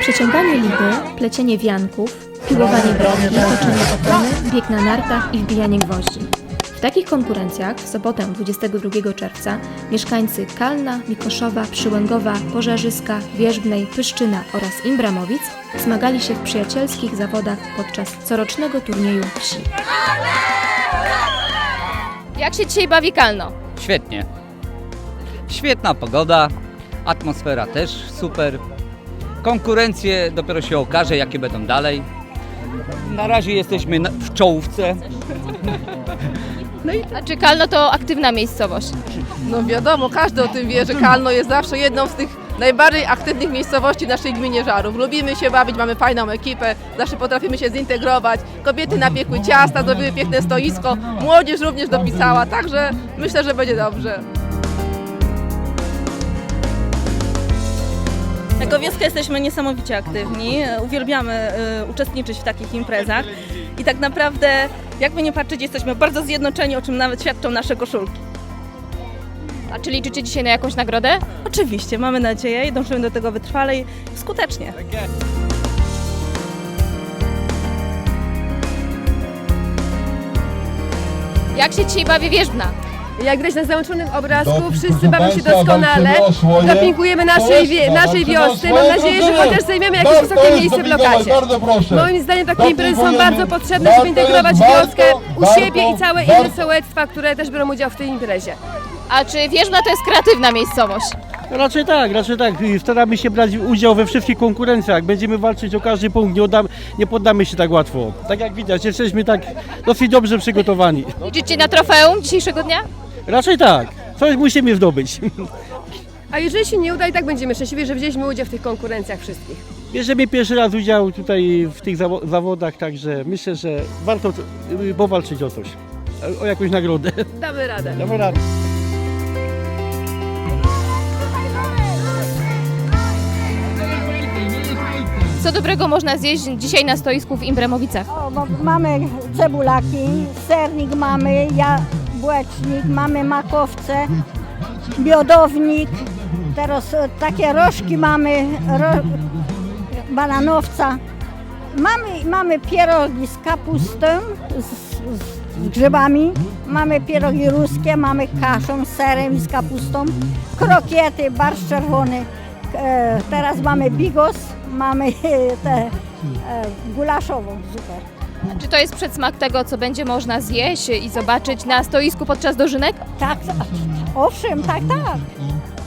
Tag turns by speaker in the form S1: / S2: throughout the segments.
S1: Przeciąganie liny, plecienie wianków, piłowanie broni, toczenie opony, bieg na nartach i wbijanie gwoździ. W takich konkurencjach w sobotę 22 czerwca mieszkańcy Kalna, Mikoszowa, Przyłęgowa, Pożarzyska, Wierzbnej, Pyszczyna oraz Imbramowic zmagali się w przyjacielskich zawodach podczas corocznego turnieju wsi. Jak się dzisiaj bawi Kalno?
S2: Świetnie. Świetna pogoda, atmosfera też super. Konkurencje dopiero się okaże, jakie będą dalej. Na razie jesteśmy na- w czołówce.
S1: A czy Kalno to aktywna miejscowość?
S3: No wiadomo, każdy o tym wie, że Kalno jest zawsze jedną z tych najbardziej aktywnych miejscowości naszej gminie Żarów. Lubimy się bawić, mamy fajną ekipę, zawsze potrafimy się zintegrować. Kobiety napiekły ciasta, zrobiły piękne stoisko, młodzież również dopisała, także myślę, że będzie dobrze.
S4: Jako wioska jesteśmy niesamowicie aktywni, uwielbiamy y, uczestniczyć w takich imprezach i tak naprawdę, jakby nie patrzeć, jesteśmy bardzo zjednoczeni, o czym nawet świadczą nasze koszulki.
S1: A czy liczycie dzisiaj na jakąś nagrodę?
S4: Oczywiście, mamy nadzieję i dążymy do tego wytrwale i skutecznie.
S1: Jak się dzisiaj bawi Wierzbna?
S5: Jak widać na załączonym obrazku, wszyscy bawią się doskonale. Dopingujemy naszej, wie, naszej
S6: swoje.
S5: Mam nadzieję, że chociaż zajmiemy jakieś
S6: Warto
S5: wysokie miejsce w lokacie.
S6: Bardzo proszę.
S5: Moim zdaniem takie imprezy są bardzo potrzebne, żeby integrować wioskę u
S6: warto,
S5: siebie i całe
S6: warto.
S5: inne sołectwa, które też biorą udział w tej imprezie.
S1: A czy Wierzbna to jest kreatywna miejscowość?
S7: Raczej tak, raczej tak. Staramy się brać udział we wszystkich konkurencjach. Będziemy walczyć o każdy punkt, nie, oddam, nie poddamy się tak łatwo. Tak jak widać, jesteśmy tak dosyć dobrze przygotowani.
S1: Liczycie na trofeum dzisiejszego dnia?
S7: Raczej tak. Coś musimy zdobyć.
S5: A jeżeli się nie uda, i tak będziemy szczęśliwi, że wzięliśmy udział w tych konkurencjach wszystkich.
S7: Bierzemy pierwszy raz udział tutaj w tych zawo- zawodach, także myślę, że warto y, powalczyć o coś. O jakąś nagrodę.
S5: Damy radę.
S7: Damy radę.
S1: Co dobrego można zjeść dzisiaj na stoisku w Imbramowicach?
S8: O, bo mamy cebulaki, sernik mamy, jabłecznik, mamy makowce, miodownik, teraz e, takie rożki mamy, ro, bananowca. Mamy, mamy pierogi z kapustą, z, z, grzybami, mamy pierogi ruskie, mamy kaszą serem i z kapustą, krokiety, barszcz czerwony, e, teraz mamy bigos, mamy te, e, gulaszową zupę.
S1: Czy to jest przedsmak tego, co będzie można zjeść i zobaczyć na stoisku podczas dożynek?
S8: Tak, owszem, tak, tak.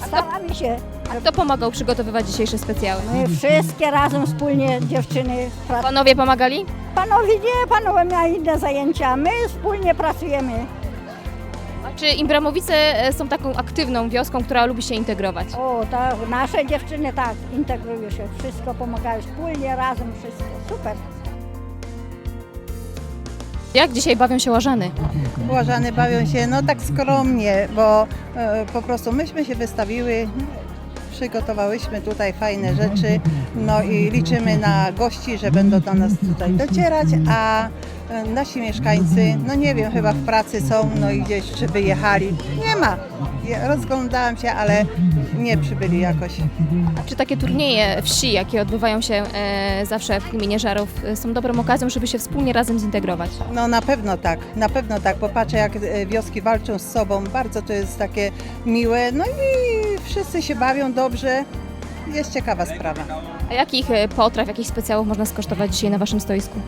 S8: Staramy się.
S1: A kto pomagał przygotowywać dzisiejsze specjały?
S8: My wszystkie razem wspólnie dziewczyny pracują.
S1: Panowie pomagali?
S8: Panowie nie, panowie mieli inne zajęcia, my wspólnie pracujemy.
S1: Czy Imbramowice e, są taką aktywną wioską, która lubi się integrować?
S8: O, tak, nasze dziewczyny tak, integrują się, wszystko pomagają, wspólnie, razem, wszystko, super.
S1: Jak dzisiaj bawią się łażany?
S9: Łażany bawią się no tak skromnie, bo e, po prostu myśmy się wystawiły, przygotowałyśmy tutaj fajne rzeczy, no i liczymy na gości, że będą do nas tutaj docierać, a e, nasi mieszkańcy, no nie wiem, chyba w pracy są, no i gdzieś czy wyjechali. Nie ma. Ja rozglądałam się, ale nie przybyli jakoś.
S1: A czy takie turnieje wsi, jakie odbywają się e, zawsze w gminie Żarów, e, są dobrą okazją, żeby się wspólnie razem zintegrować?
S9: No na pewno tak, na pewno tak, bo patrzę jak e, wioski walczą z sobą, bardzo to jest takie miłe, no i wszyscy się bawią dobrze, jest ciekawa sprawa.
S1: A jakich e, potraw, jakich specjałów można skosztować dzisiaj na Waszym stoisku?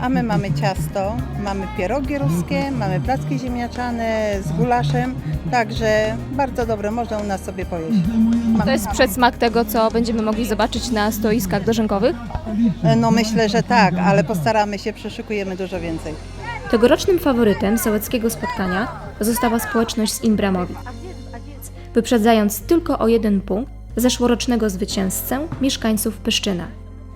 S9: A my mamy ciasto, mamy pierogi ruskie, mamy placki ziemniaczane z gulaszem, także bardzo dobre, można u nas sobie pojeść.
S1: To jest przedsmak tego, co będziemy mogli zobaczyć na stoiskach dożynkowych?
S9: No myślę, że tak, ale postaramy się, przeszykujemy dużo więcej.
S1: Tegorocznym faworytem sołeckiego spotkania została społeczność z Imbramowic, wyprzedzając tylko o jeden punkt zeszłorocznego zwycięzcę mieszkańców Pyszczyna.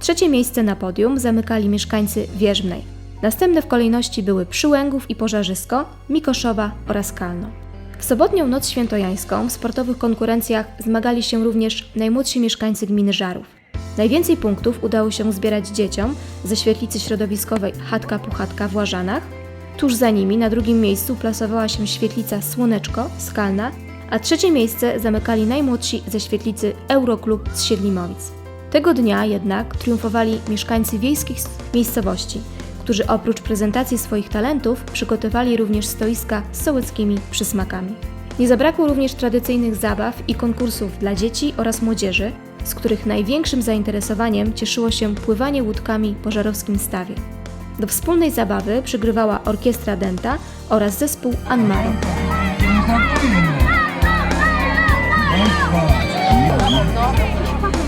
S1: Trzecie miejsce na podium zamykali mieszkańcy Wierzbnej. Następne w kolejności były Przyłęgów i Pożarzysko, Mikoszowa oraz Kalno. W sobotnią noc świętojańską w sportowych konkurencjach zmagali się również najmłodsi mieszkańcy gminy Żarów. Najwięcej punktów udało się zbierać dzieciom ze świetlicy środowiskowej Chatka Puchatka w Łażanach. Tuż za nimi na drugim miejscu plasowała się świetlica Słoneczko z Kalna, a trzecie miejsce zamykali najmłodsi ze świetlicy Euroklub z Siedlimowic. Tego dnia jednak triumfowali mieszkańcy wiejskich miejscowości, którzy oprócz prezentacji swoich talentów przygotowali również stoiska z sołeckimi przysmakami. Nie zabrakło również tradycyjnych zabaw i konkursów dla dzieci oraz młodzieży, z których największym zainteresowaniem cieszyło się pływanie łódkami po żarowskim stawie. Do wspólnej zabawy przygrywała orkiestra Denta oraz zespół Anmaro.
S6: 走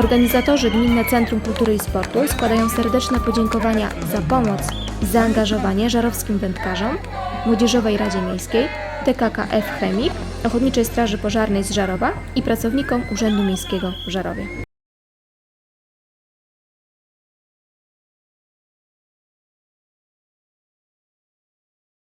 S1: Organizatorzy Gminne Centrum Kultury i Sportu składają serdeczne podziękowania za pomoc i zaangażowanie żarowskim wędkarzom, Młodzieżowej Radzie Miejskiej, TKKF Chemik, Ochotniczej Straży Pożarnej z Żarowa i pracownikom Urzędu Miejskiego w Żarowie.